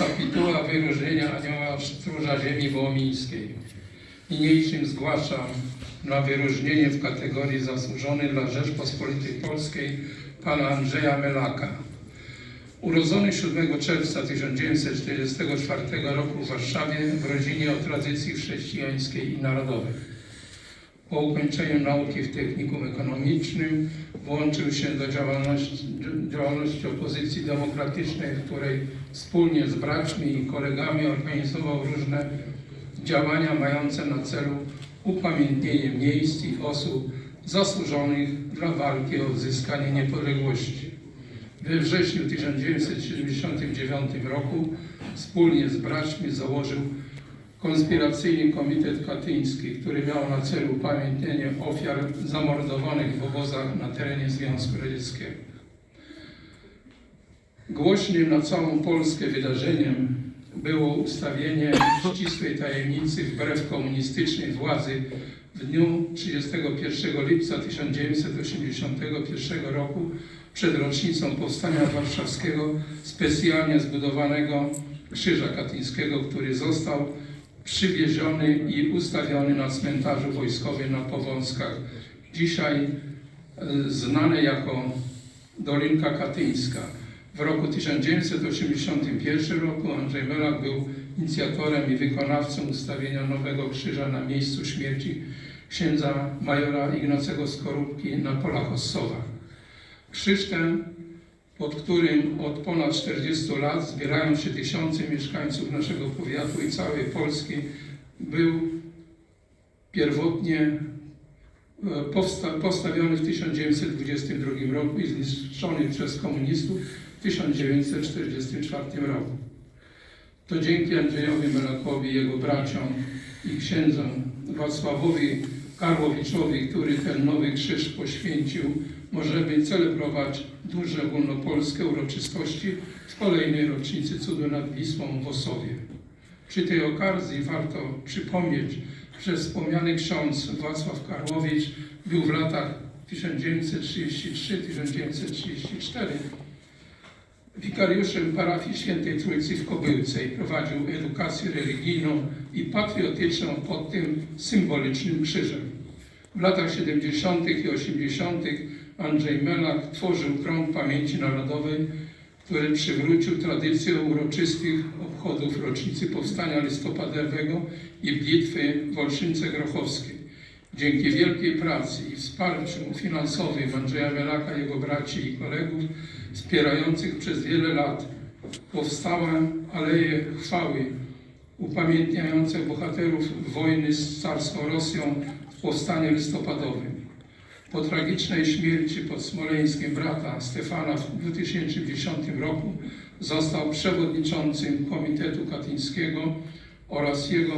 kapituła wyróżnienia Anioła Stróża Ziemi Wołomińskiej. Niniejszym zgłaszam na wyróżnienie w kategorii zasłużony dla Rzeczpospolitej Polskiej pana Andrzeja Melaka. Urodzony 7 czerwca 1944 roku w Warszawie w rodzinie o tradycji chrześcijańskiej i narodowej. Po ukończeniu nauki w technikum ekonomicznym włączył się do działalności, działalności opozycji demokratycznej, w której wspólnie z braćmi i kolegami organizował różne działania mające na celu upamiętnienie miejsc i osób zasłużonych dla walki o odzyskanie niepodległości. We wrześniu 1979 roku wspólnie z braćmi założył konspiracyjny komitet katyński, który miał na celu upamiętnienie ofiar zamordowanych w obozach na terenie Związku Radzieckiego. Głośnym na całą Polskę wydarzeniem było ustawienie ścisłej tajemnicy wbrew komunistycznej władzy w dniu 31 lipca 1981 roku przed rocznicą Powstania Warszawskiego specjalnie zbudowanego Krzyża Katyńskiego, który został przywieziony i ustawiony na cmentarzu wojskowym na Powązkach, dzisiaj e, znane jako Dolinka Katyńska. W roku 1981 roku Andrzej Melak był inicjatorem i wykonawcą ustawienia nowego krzyża na miejscu śmierci księdza majora Ignacego Skorupki na polach Ossowach. Krzyż ten, pod którym od ponad 40 lat zbierają się tysiące mieszkańców naszego powiatu i całej Polski, był pierwotnie e, postawiony w 1922 roku i zniszczony przez komunistów w 1944 roku. To dzięki Andrzejowi Melakowi, jego braciom i księdzom Wacławowi Karłowiczowi, który ten nowy krzyż poświęcił, możemy celebrować duże ogólnopolskie uroczystości w kolejnej rocznicy cudu nad Wisłą w Osowie. Przy tej okazji warto przypomnieć, że wspomniany ksiądz Wacław Karłowicz był w latach 1933-1934 wikariuszem parafii Świętej Trójcy w Kobyłce i prowadził edukację religijną i patriotyczną pod tym symbolicznym krzyżem. W latach 70. i 80. Andrzej Melak tworzył krąg pamięci narodowej, który przywrócił tradycję uroczystych obchodów rocznicy Powstania Listopadowego i Bitwy w Olszynce Grochowskiej. Dzięki wielkiej pracy i wsparciu finansowym Andrzeja Melaka, jego braci i kolegów, wspierających przez wiele lat powstałe Aleje Chwały, upamiętniające bohaterów wojny z carską Rosją w powstaniu listopadowym. Po tragicznej śmierci pod Smoleńskiem brata Stefana w 2010 roku został przewodniczącym Komitetu Katyńskiego oraz jego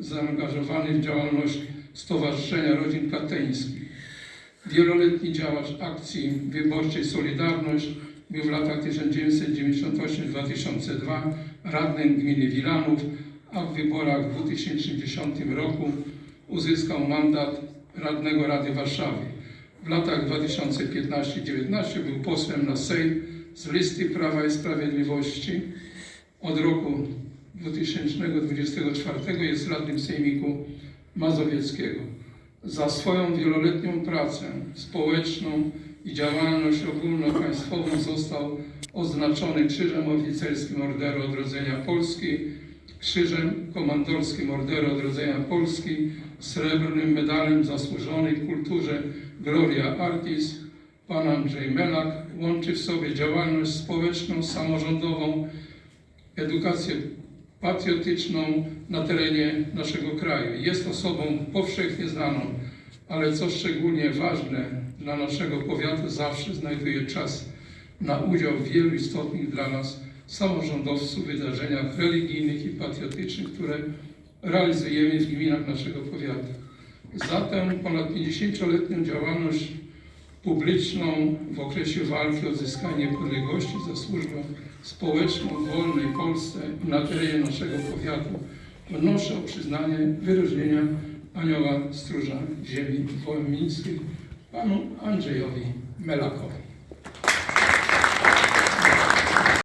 zaangażowany w działalność Stowarzyszenia Rodzin Katyńskich. Wieloletni działacz akcji wyborczej Solidarność był w latach 1998-2002 radnym gminy Wilanów, a w wyborach w 2010 roku uzyskał mandat radnego Rady Warszawy. W latach 2015-19 był posłem na Sejm z listy Prawa i Sprawiedliwości. Od roku 2024 jest radnym Sejmiku Mazowieckiego. Za swoją wieloletnią pracę społeczną i działalność ogólnopaństwową został oznaczony Krzyżem Oficerskim Orderu Odrodzenia Polski, Krzyżem Komandorskim Orderu Odrodzenia Polski, Srebrnym Medalem Zasłużonej Kulturze Gloria Artis. Pan Andrzej Melak łączy w sobie działalność społeczną, samorządową, edukację patriotyczną na terenie naszego kraju. Jest osobą powszechnie znaną, ale co szczególnie ważne dla naszego powiatu, zawsze znajduje czas na udział w wielu istotnych dla nas samorządowców wydarzeniach religijnych i patriotycznych, które realizujemy w gminach naszego powiatu. Zatem ponad 50-letnią działalność publiczną w okresie walki o odzyskanie niepodległości za służbę społeczną w wolnej Polsce na terenie naszego powiatu wnoszę o przyznanie wyróżnienia Anioła Stróża Ziemi Wołomińskiej panu Andrzejowi Melakowi.